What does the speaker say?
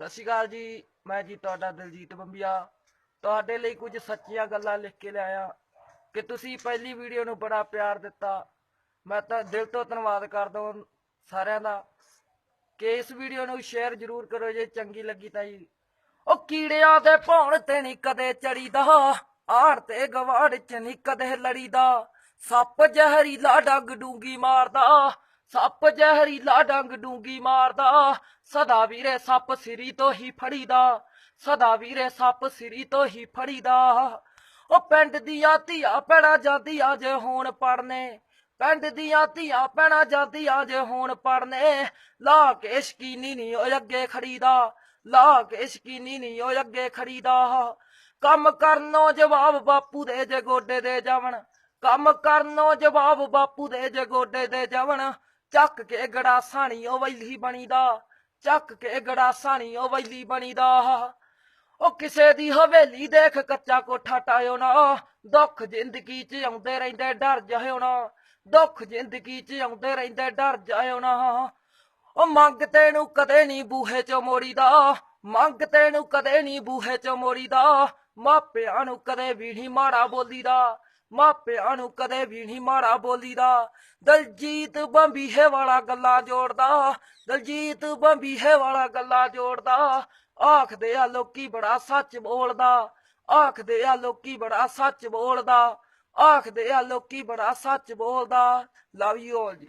ਸਤਿ ਸ਼੍ਰੀ ਅਕਾਲ ਜੀ, ਮੈਂ ਜੀ ਤੁਹਾਡਾ ਦਿਲਜੀਤ ਬੰਬੀਆ। ਤੁਹਾਡੇ ਲਈ ਕੁਝ ਸੱਚੀਆਂ ਗੱਲਾਂ ਲਿਖ ਕੇ ਲਿਆਇਆ ਕਿ ਤੁਸੀਂ ਪਹਿਲੀ ਵੀਡੀਓ ਨੂੰ ਬੜਾ ਪਿਆਰ ਦਿੱਤਾ। ਮੈਂ ਤਾਂ ਦਿਲ ਤੋਂ ਧੰਨਵਾਦ ਕਰਦਾ ਹਾਂ ਸਾਰਿਆਂ ਦਾ ਕਿ ਇਸ ਵੀਡੀਓ ਨੂੰ ਸ਼ੇਅਰ ਜ਼ਰੂਰ ਕਰੋ ਜੇ ਚੰਗੀ ਲੱਗੀ ਤਾਂ ਜੀ। ਉਹ ਕੀੜਿਆਂ ਦੇ ਭੌਣ ਤੇ ਨਹੀਂ ਕਦੇ ਚੜੀਦਾ ਆੜ ਤੇ ਗਵਾੜ ਚ ਨਹੀਂ ਕਦੇ ਲੜੀਦਾ। ਸੱਪ ਜ਼ਹਿਰੀਲਾ ਡੰਗ ਡੂੰਗੀ ਮਾਰਦਾ ਸੱਪ ਜ਼ਹਿਰੀਲਾ ਡੰਗ ਡੂੰਗੀ ਮਾਰਦਾ। ਸਦਾ ਵੀਰੇ ਸੱਪ ਸਿਰੀ ਤੋਂ ਹੀ ਫੜੀਦਾ। ਸਦਾ ਵੀਰੇ ਸੱਪ ਸਿਰੀ ਤੋਂ ਹੀ ਫੜੀਦਾ। ਉਹ ਪਿੰਡ ਦੀਆਂ ਧੀਆਂ ਪੈਣਾ ਜਾਂਦੀਆਂ ਜੇ ਹੋਣ ਪੜਨੇ ਪਿੰਡ ਦੀਆਂ ਧੀਆਂ ਪੈਣਾ ਜਾਂਦੀਆਂ ਜੇ ਹੋਣ ਪੜਨੇ ਲਾ ਕੇ ਸ਼ਕੀਨੀ ਨਹੀਂ ਉਹ ਅੱਗੇ ਖੜੀਦਾ। ਲਾ ਕੇ ਸ਼ਕੀਨੀ ਨਹੀਂ ਉਹ ਅੱਗੇ ਖੜੀਦਾ। ਕੰਮ ਕਰਨੋਂ ਜਵਾਬ ਬਾਪੂ ਦੇ ਜੇ ਗੋਡੇ ਦੇ ਜਾਵਣ। ਕੰਮ ਕਰਨੋਂ ਜਵਾਬ ਬਾਪੂ ਦੇ ਜੇ ਗੋਡੇ ਦੇ ਜਾਵਣ। ਚੱਕ ਕੇ ਗੜਾਸਾਣੀ ਉਹ ਵੈਲੀ ਬਣੀਦਾ, ਚੱਕ ਕੇ ਗੜਾਸਾਣੀ ਉਹ ਵੈਲੀ ਬਣੀਦਾ। ਉਹ ਕਿਸੇ ਦੀ ਹਵੇਲੀ ਦੇਖ ਕੱਚਾ ਕੋਠਾ ਟਾਇਓ ਨਾ, ਦੁੱਖ ਜ਼ਿੰਦਗੀ 'ਚ ਆਉਂਦੇ ਰਹਿੰਦੇ ਡਰ ਜਾਇਓ ਨਾ, ਦੁੱਖ ਜ਼ਿੰਦਗੀ 'ਚ ਆਉਂਦੇ ਰਹਿੰਦੇ ਡਰ ਜਾਇਓ ਨਾ। ਉਹ ਮੰਗ ਤੈਨੂੰ ਕਦੇ ਨਹੀਂ ਬੂਹੇ 'ਚ ਮੋੜੀਦਾ ਮੰਗ ਤੈਨੂੰ ਕਦੇ ਨਹੀਂ ਬੂਹੇ 'ਚ ਮੋੜੀਦਾ ਮਾਪਿਆਂ ਨੂੰ ਕਦੇ ਵੀ ਨਹੀਂ ਮਾੜਾ ਬੋਲੀ ਦਾ ਮਾਪਿਆਂ ਨੂੰ ਕਦੇ ਵੀ ਨਹੀਂ ਮਾੜਾ ਬੋਲੀਦਾ। ਦਲਜੀਤ ਬੰਬੀਹੇ ਵਾਲਾ ਗੱਲਾਂ ਜੋੜਦਾ। ਦਲਜੀਤ ਬੰਬੀਹੇ ਵਾਲਾ ਗੱਲਾਂ ਜੋੜਦਾ। ਆਖਦੇ ਆ ਲੋਕੀ ਬੜਾ ਸੱਚ ਬੋਲਦਾ। ਆਖਦੇ ਆ ਲੋਕੀ ਬੜਾ ਸੱਚ ਬੋਲਦਾ। ਆਖਦੇ ਆ ਲੋਕੀ ਬੜਾ ਸੱਚ ਬੋਲਦਾ। ਲਵ ਯੂ ਆਲ ਜੀ।